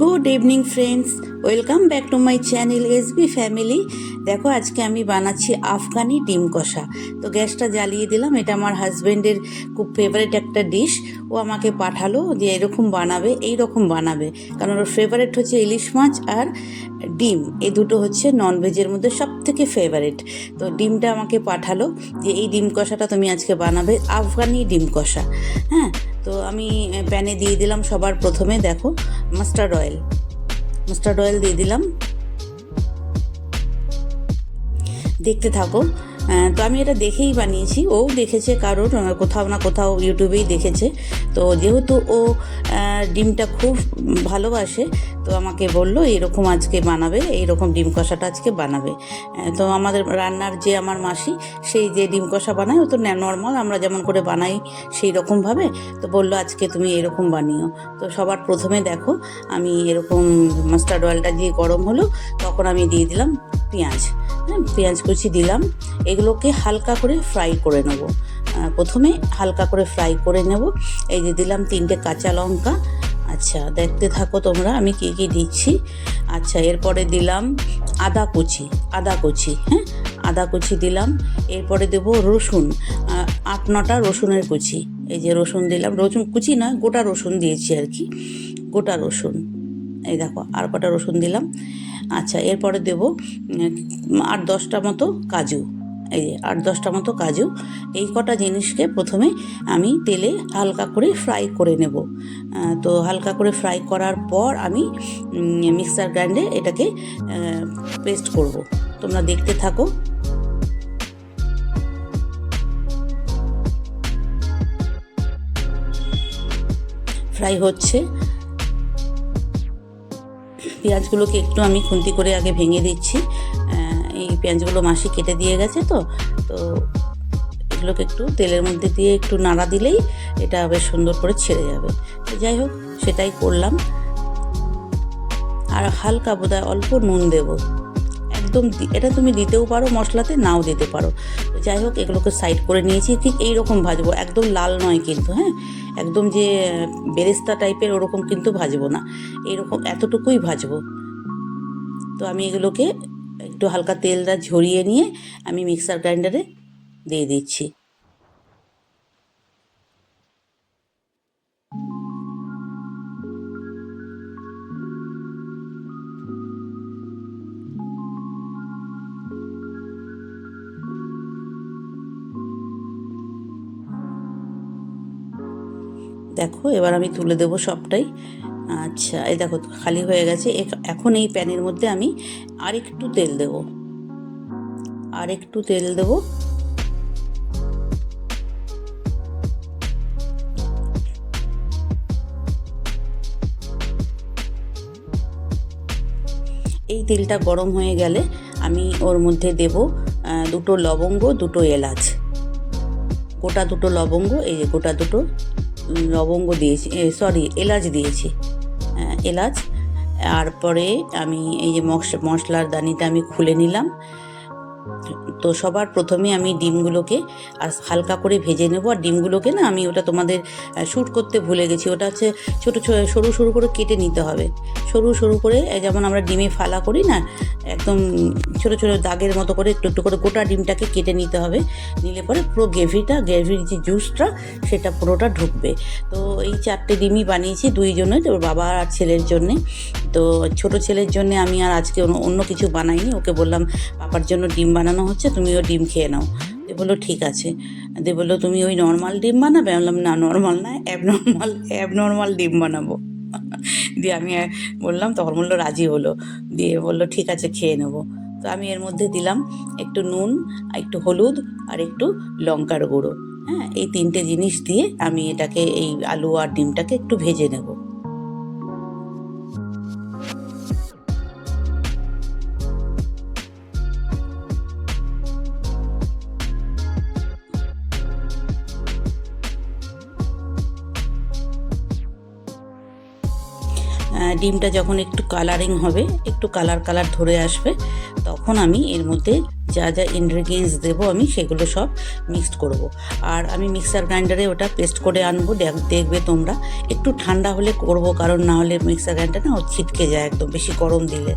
Good evening friends welcome back to my channel SB family দেখো, আজকে আমি বানাচ্ছি আফগানি ডিম কষা। তো গ্যাসটা জ্বালিয়ে দিলাম। এটা আমার হাজব্যান্ডের খুব ফেভারিট একটা ডিশ ও আমাকে পাঠালো যে এরকম বানাবে এই রকম বানাবে। কারণ ওর ফেভারিট হচ্ছে ইলিশ মাছ আর ডিম। এই দুটো হচ্ছে ননভেজের মধ্যে সব থেকে ফেভারিট তো ডিমটা আমাকে পাঠালো যে এই ডিম কষাটা তুমি আজকে বানাবে আফগানি ডিম কষা। হ্যাঁ? তো আমি প্যানে দিয়ে দিলাম সবার প্রথমে, দেখো, মাস্টার্ড অয়েল। মাস্টার্ড অয়েল দিয়ে দিলাম। দেখতে থাকো। তো আমি এটা দেখেই বানিয়েছি। ও দেখেছে কারোর কোথাও না কোথাও ইউটিউবেই দেখেছে। তো যেহেতু ও ডিমটা খুব ভালোবাসে তো আমাকে বলল, এরকম আজকে বানাবে এইরকম ডিম কষাটা আজকে বানাবে। তো আমাদের রান্নার যে আমার মাসি, সেই যে ডিম কষা বানায়, ও তো নর্মাল আমরা যেমন করে বানাই সেই রকমভাবে তো বলল, আজকে তুমি এরকম বানিও। তো সবার প্রথমে দেখো, আমি এরকম মাস্টার্ড অয়েলটা দিয়ে গরম হলো, তখন আমি দিয়ে দিলাম পেঁয়াজ। হ্যাঁ পেঁয়াজ কুচি দিলাম, এগুলোকে হালকা করে ফ্রাই করে নেব। প্রথমে হালকা করে ফ্রাই করে নেব। এই যে দিলাম তিনটে কাঁচা লঙ্কা। আচ্ছা দেখতে থাকো তোমরা, আমি কি কি দিচ্ছি। আচ্ছা এরপরে দিলাম আদা কুচি আদা কুচি হ্যাঁ? আদা কুচি দিলাম, এরপরে দেবো রসুন আট নটা রসুনের কুচি। এই যে রসুন দিলাম, রসুন কুচি না, গোটা রসুন দিয়েছি আর কি। গোটা রসুন, এই দেখো, আর কটা রসুন দিলাম। আচ্ছা এরপরে দেব আট দশটা মতো কাজু। এই আট, দশটা মতো কাজু, এই কটা জিনিসকে প্রথমে আমি তেলে হালকা করে ফ্রাই করে নেব। তো হালকা করে ফ্রাই করার পর আমি মিক্সার গ্রাইন্ডে এটাকে পেস্ট করব। তোমরা দেখতে থাকো। ফ্রাই হচ্ছে। পেঁয়াজগুলোকে একটু আমি খুন্তি করে আগে ভেঙে দিচ্ছি। এই পেঁয়াজগুলো মাসি কেটে দিয়ে গেছে তো তো এগুলোকে একটু তেলের মধ্যে দিয়ে একটু নাড়া দিলেই এটা বেশ সুন্দর করে ছেড়ে যাবে। তো যাই হোক, সেটাই করলাম। আর হালকা বোধহয় অল্প নুন দেব। একদম এটা তুমি দিতেও পারো, মশলাতে নাও দিতে পারো। যাই হোক, এগুলোকে সাইড করে নিয়েছি, ঠিক এই রকম ভাজবো। একদম লাল নয় কিন্তু হ্যাঁ? একদম যে, বেরেস্তা টাইপের ওরকম কিন্তু ভাজবো না। এইরকম এতটুকুই ভাজবো। তো আমি এগুলোকে একটু হালকা তেলটা ঝরিয়ে নিয়ে আমি মিক্সার গ্রাইন্ডারে দিয়ে দিচ্ছি। দেখো, এবার আমি তুলে দেবো সবটাই। আচ্ছা এই দেখো, খালি হয়ে গেছে। এখ- এখন এই প্যানের মধ্যে আমি আর একটু তেল দেব। আর একটু তেল দেব। এই তেলটা গরম হয়ে গেলে আমি ওর মধ্যে দেব দুটো লবঙ্গ, দুটো এলাচ। গোটা দুটো লবঙ্গ, এই যে গোটা দুটো লবঙ্গ দিয়েছি সরি, এলাচ দিয়েছি। এলাচ। আর পরে আমি এই যে মশ- মশলার দানিটা আমি খুলে নিলাম। তো সবার প্রথমে আমি ডিমগুলোকে আর হালকা করে ভেজে নেব। আর ডিমগুলোকে না আমি ওটা তোমাদের শ্যুট করতে ভুলে গেছি। ওটা হচ্ছে ছোটো সরু সরু করে কেটে নিতে হবে। সরু সরু করে যেমন আমরা ডিমে ফালা করি না, একদম ছোটো ছোটো দাগের মতো করে একটু একটু করে গোটা ডিমটাকে কেটে নিতে হবে। নিলে পরে পুরো গ্রেভিটা, গ্রেভির যে জুসটা, সেটা পুরোটা ঢুকবে। তো এই চারটে ডিমই বানিয়েছি দুইজনে, তো বাবা আর ছেলের জন্যে। তো ছোট ছেলের জন্য আমি আর আজকে অন্য কিছু বানাইনি। ওকে বললাম, বাবার জন্য ডিম বানানো হচ্ছে তুমিও ডিম খেয়ে নাও। দিয়ে বলল, ঠিক আছে। দিয়ে বলল, তুমি ওই নর্মাল ডিম বানাবে? আমি বললাম, না নর্মাল না অ্যাবনর্মাল অ্যাবনর্মাল ডিম বানাবো। দিয়ে আমি বললাম, তখন বলল, রাজি হলো। দিয়ে বলল, ঠিক আছে, খেয়ে নেব। তো আমি এর মধ্যে দিলাম একটু নুন, একটু হলুদ আর একটু লঙ্কার গুঁড়ো। হ্যাঁ এই তিনটে জিনিস দিয়ে আমি এটাকে, এই আলু আর ডিমটাকে একটু ভেজে নেব। ডিমটা যখন একটু কালারিং হবে একটু কালার কালার ধরে আসবে তখন আমি এর মধ্যে যা যা ইনগ্রিডিয়েন্টস দেবো আমি, সেগুলো সব মিক্সড করব। আর আমি মিক্সার গ্রাইন্ডারে ওটা পেস্ট করে আনব, দেখ- দেখবে তোমরা। একটু ঠান্ডা হলে করব, কারণ না হলে মিক্সার গ্রাইন্ডার না ও ছিটকে যায় একদম, বেশি গরম দিলে।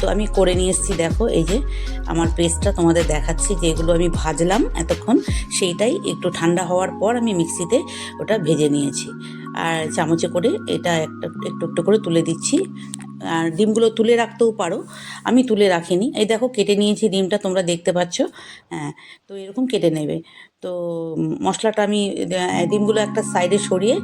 তো আমি করে নিয়ে এসেছি, দেখো, এই যে আমার পেস্টটা তোমাদের দেখাচ্ছি, যেগুলো আমি ভাজলাম এতক্ষণ, সেইটাই একটু ঠান্ডা হওয়ার পর আমি মিক্সিতে ওটা ভেজে নিয়েছি। আর চামচে করে এটা একটা একটু একটু করে তুলে দিচ্ছি। আর ডিমগুলো তুলে রাখতেও পারো। আমি তুলে রাখিনি। এই দেখো কেটে নিয়েছি ডিমটা, তোমরা দেখতে পাচ্ছ। হ্যাঁ তো এরকম কেটে নেবে। তো মশলাটা আমি ডিমগুলো একটা সাইডে সরিয়ে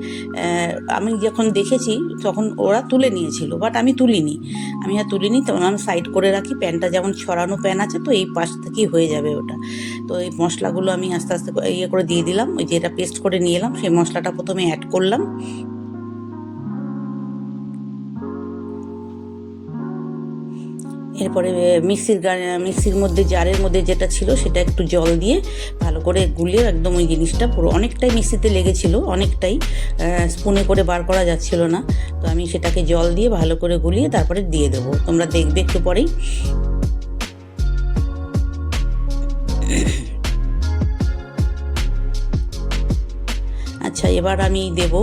আমি যখন দেখেছি তখন ওরা তুলে নিয়েছিল, বাট আমি তুলিনি। আমি আর তুলিনি তখন আমি সাইড করে রাখি। প্যানটা যেমন ছড়ানো প্যান আছে, তো এই পাশ থেকেই হয়ে যাবে ওটা। তো এই মশলাগুলো আমি আস্তে আস্তে ইয়ে করে দিয়ে দিলাম। ওই যেটা পেস্ট করে নিয়ে এলাম, সেই মশলাটা প্রথমে অ্যাড করলাম। এরপরে মিক্সির মিক্সির মধ্যে, জারের মধ্যে যেটা ছিল সেটা একটু জল দিয়ে ভালো করে গুলিয়ে একদম ওই জিনিসটা পুরো অনেকটাই মিক্সিতে লেগেছিল, অনেকটাই স্পুনে করে বার করা যাচ্ছিল না। তো আমি সেটাকে জল দিয়ে ভালো করে গুলিয়ে তারপরে দিয়ে দেবো। তোমরা দেখবে একটু পরেই। আচ্ছা এবার আমি দেব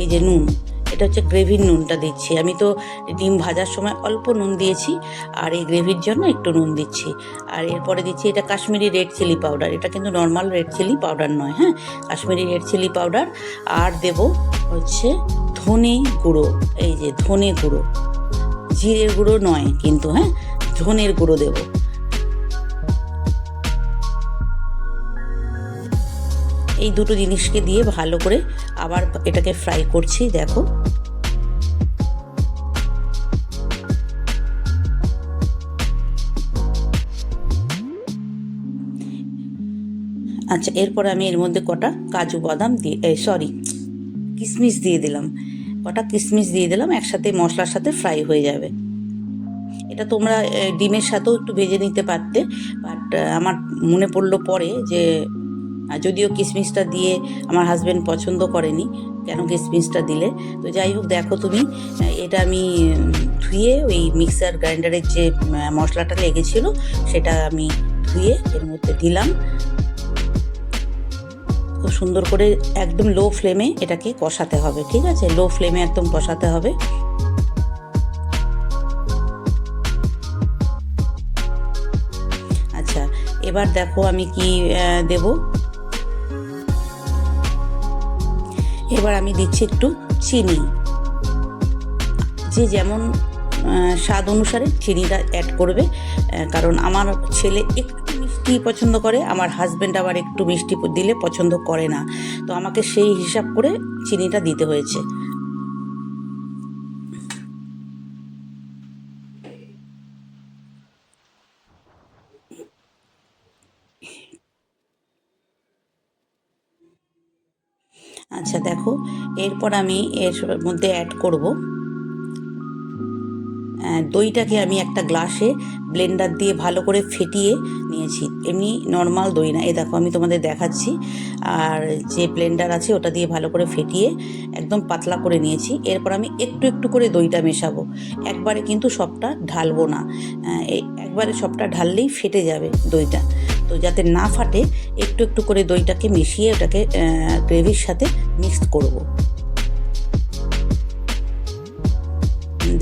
এই যে নুন। এটা হচ্ছে গ্রেভির নুনটা দিচ্ছি। আমি তো ডিম ভাজার সময় অল্প নুন দিয়েছি আর এই গ্রেভির জন্য একটু নুন দিচ্ছি। আর এরপরে দিচ্ছি এটা কাশ্মীরি রেড চিলি পাউডার। এটা কিন্তু নর্মাল রেড চিলি পাউডার নয় হ্যাঁ? Kashmiri red chilli powder. আর দেব হচ্ছে ধনে গুঁড়ো। এই যে ধনে গুঁড়ো। জিরের গুঁড়ো নয় কিন্তু হ্যাঁ? ধনের গুঁড়ো দেবো। এই দুটো জিনিসকে দিয়ে ভালো করে আবার এটাকে ফ্রাই করছি, দেখো। আচ্ছা এরপর আমি এর মধ্যে কটা কাজু বাদাম দিয়ে সরি কিশমিশ দিয়ে দিলাম। কটা কিশমিশ দিয়ে দিলাম, একসাথে মশলার সাথে ফ্রাই হয়ে যাবে। এটা তোমরা ডিমের সাথেও একটু ভেজে নিতে পারতে বাট আমার মনে পড়ল পরে যে যদিও কিশমিশটা দিয়ে আমার হাজব্যান্ড পছন্দ করেনি, কেন কিশমিশটা দিলে? তো যাই হোক, দেখো তুমি, এটা আমি ধুয়ে ওই মিক্সার গ্রাইন্ডারের যে মশলাটা লেগেছিল, সেটা আমি ধুয়ে এর মধ্যে দিলাম। খুব সুন্দর করে একদম লো ফ্লেমে এটাকে কষাতে হবে, ঠিক আছে? লো ফ্লেমে একদম কষাতে হবে। আচ্ছা এবার দেখো আমি কি দেব? এবার আমি দিচ্ছি একটু চিনি। যে যেমন স্বাদ অনুসারে চিনিটা অ্যাড করবে কারণ আমার ছেলে একটু মিষ্টি পছন্দ করে, আমার হাজব্যান্ড আবার একটু মিষ্টি দিলে পছন্দ করে না। তো আমাকে সেই হিসাব করে চিনিটা দিতে হয়েছে আচ্ছা দেখো এরপর আমি এর মধ্যে অ্যাড করব। দইটাকে আমি একটা গ্লাসে ব্লেন্ডার দিয়ে ভালো করে ফেটিয়ে নিয়েছি। এমনি নর্মাল দই না। এ দেখো, আমি তোমাদের দেখাচ্ছি। আর যে ব্লেন্ডার আছে, ওটা দিয়ে ভালো করে ফেটিয়ে একদম পাতলা করে নিয়েছি। এরপর আমি একটু একটু করে দইটা মেশাবো। একবারে কিন্তু সবটা ঢালবো না। একবারে সবটা ঢাললেই ফেটে যাবে দইটা। তো যাতে না ফাটে, একটু একটু করে দইটাকে মিশিয়ে ওটাকে গ্রেভির সাথে মিক্সড করব।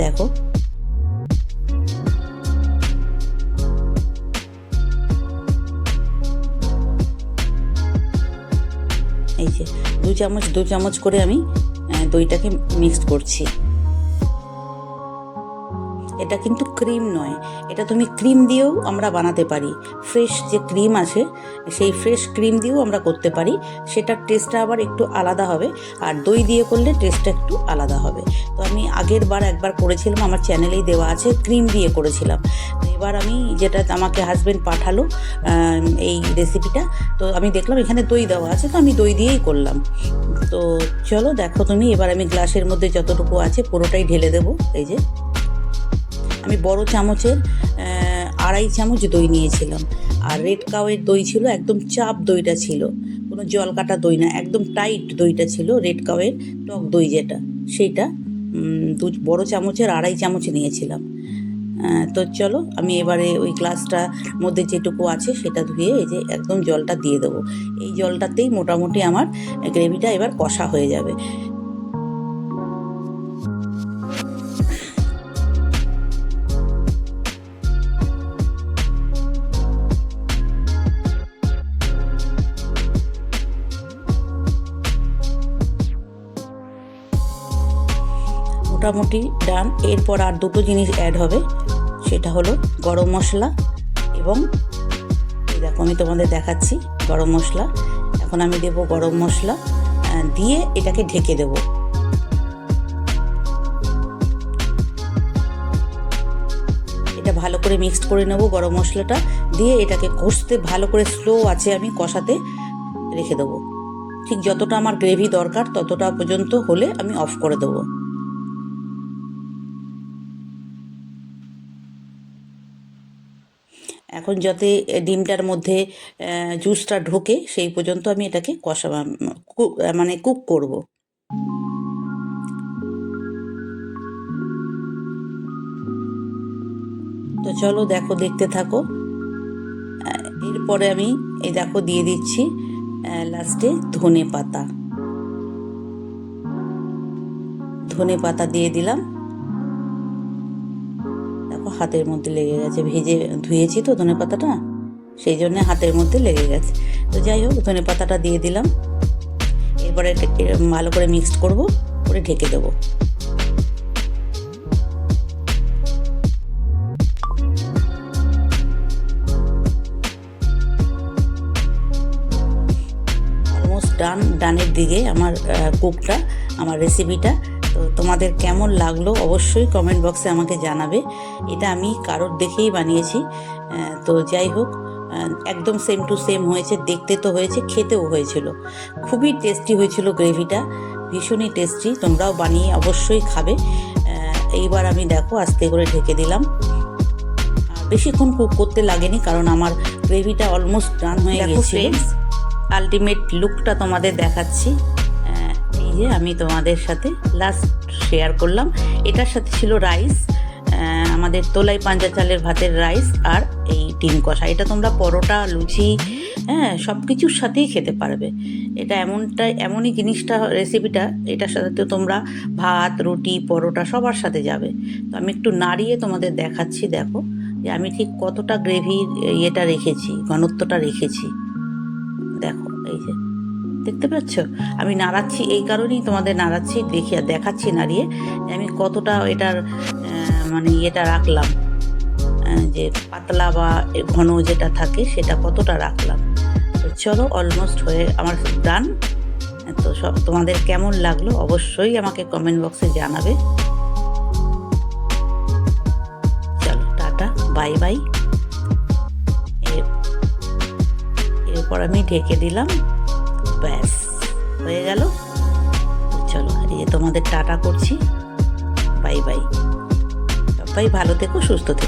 দেখো। এই যে দু চামচ দু চামচ করে আমি দইটাকে মিক্সড করছি। এটা কিন্তু ক্রিম নয়। এটা তুমি ক্রিম দিয়েও আমরা বানাতে পারি। ফ্রেশ যে ক্রিম আছে, সেই ফ্রেশ ক্রিম দিয়েও আমরা করতে পারি। সেটার টেস্টটা আবার একটু আলাদা হবে। আর দই দিয়ে করলে টেস্টটা একটু আলাদা হবে। তো আমি আগের বার একবার করেছিলাম, আমার চ্যানেলেই দেওয়া আছে ক্রিম দিয়ে করেছিলাম। তো এবার আমি যেটা আমাকে হাজব্যান্ড পাঠালো এই রেসিপিটা তো আমি দেখলাম এখানে দই দেওয়া আছে, তো আমি দই দিয়েই করলাম। তো চলো দেখো তুমি, এবার আমি গ্লাসের মধ্যে যতটুকু আছে পুরোটাই ঢেলে দেবো, এই যে। আমি বড় চামচের আড়াই চামচ দই নিয়েছিলাম। আর রেড কাউয়ের দই ছিল, একদম চাপ দইটা ছিল। কোনো জল কাটা দই না, একদম টাইট দইটা ছিল রেড কাউয়ের টক দই যেটা, সেইটা দু, বড় চামচের আড়াই চামচ নিয়েছিলাম। তো চলো, আমি এবারে ওই গ্লাসটার মধ্যে যেটুকু আছে, সেটা ধুয়ে এই যে একদম জলটা দিয়ে দেবো। এই জলটাতেই মোটামুটি আমার গ্রেভিটা এবার কষা হয়ে যাবে। মোটামুটি ডান। এরপর আর দুটো জিনিস অ্যাড হবে। সেটা হলো গরম মশলা এবং দেখো আমি তোমাদের দেখাচ্ছি গরম মশলা। এখন আমি দেবো গরম মশলা দিয়ে এটাকে ঢেকে দেবো। এটা ভালো করে মিক্সড করে নেব গরম মশলাটা, দিয়ে এটাকে কষতে ভালো করে স্লো আছে আমি কষাতে রেখে দেবো। ঠিক যতটা আমার গ্রেভি দরকার ততটা পর্যন্ত হলে আমি অফ করে দেবো। এখন যাতে ডিমটার মধ্যে জুসটা ঢোকে, সেই পর্যন্ত আমি এটাকে কষা মানে কুক করব। তো চলো দেখো, দেখতে থাকো। এরপরে আমি, এই দেখো, দিয়ে দিচ্ছি লাস্টে ধনে পাতা। ধনে পাতা দিয়ে দিলাম। হাতের মধ্যে লেগে গেছে। ভেজে ধুয়েছি তো ধনে পাতাটা, সেই জন্য হাতের মধ্যে লেগে গেছে। তো যাই হোক, ধনে পাতাটা দিয়ে দিলাম। এরপরে ভালো করে মিক্সড করব, করে ঢেকে দেবো। অলমোস্ট ডান ডানের দিকে আমার কুকটা আমার রেসিপিটা তো তোমাদের কেমন লাগল অবশ্যই কমেন্ট বক্সে আমাকে জানাবে। এটা আমি কারোর দেখেই বানিয়েছি। তো যাই হোক একদম সেম টু সেম হয়েছে দেখতে তো হয়েছে খেতেও হয়েছিল। খুবই টেস্টি হয়েছিল গ্রেভিটা ভীষণই টেস্টি তোমরাও বানিয়ে অবশ্যই খাবে। এইবার আমি দেখো আস্তে করে ঢেকে দিলাম। বেশিক্ষণ কুক করতে লাগেনি কারণ আমার গ্রেভিটা অলমোস্ট ডান হয়ে গেছে আলটিমেট লুকটা তোমাদের দেখাচ্ছি। আহ, এই যে আমি তোমাদের সাথে লাস্ট শেয়ার করলাম। এটার সাথে ছিল রাইস আমাদের তোলাই পাঞ্জা চালের ভাতের রাইস আর এই ডিম কষা। এটা তোমরা পরোটা লুচি হ্যাঁ সব কিছুর সাথেই খেতে পারবে। এটা এমনটা এমনই জিনিসটা রেসিপিটা এটার সাথে তো তোমরা ভাত রুটি পরোটা সবার সাথে যাবে। তো আমি একটু নাড়িয়ে তোমাদের দেখাচ্ছি দেখো যে আমি ঠিক কতটা গ্রেভির ইয়েটা রেখেছি ঘনত্বটা রেখেছি। দেখো এই যে। দেখতে পাচ্ছ? আমি নাড়াচ্ছি, এই কারণেই তোমাদের নাড়াচ্ছি দেখি দেখাচ্ছি নাড়িয়ে। আমি কতটা এটার মানে ইয়েটা রাখলাম যে পাতলা বা ঘন যেটা থাকে সেটা কতটা রাখলাম। তো চলো অলমোস্ট হয়ে, আমার ডান তো সব, তোমাদের কেমন লাগল অবশ্যই আমাকে কমেন্ট বক্সে জানাবে। চলো, টাটা বাই বাই এরপর আমি ঢেকে দিলাম। ব্যাস, হয়ে গেল। চলো এই তোমাদের টাটা করছি। Bye bye. সবাই ভালো থেকো, সুস্থ থেকো।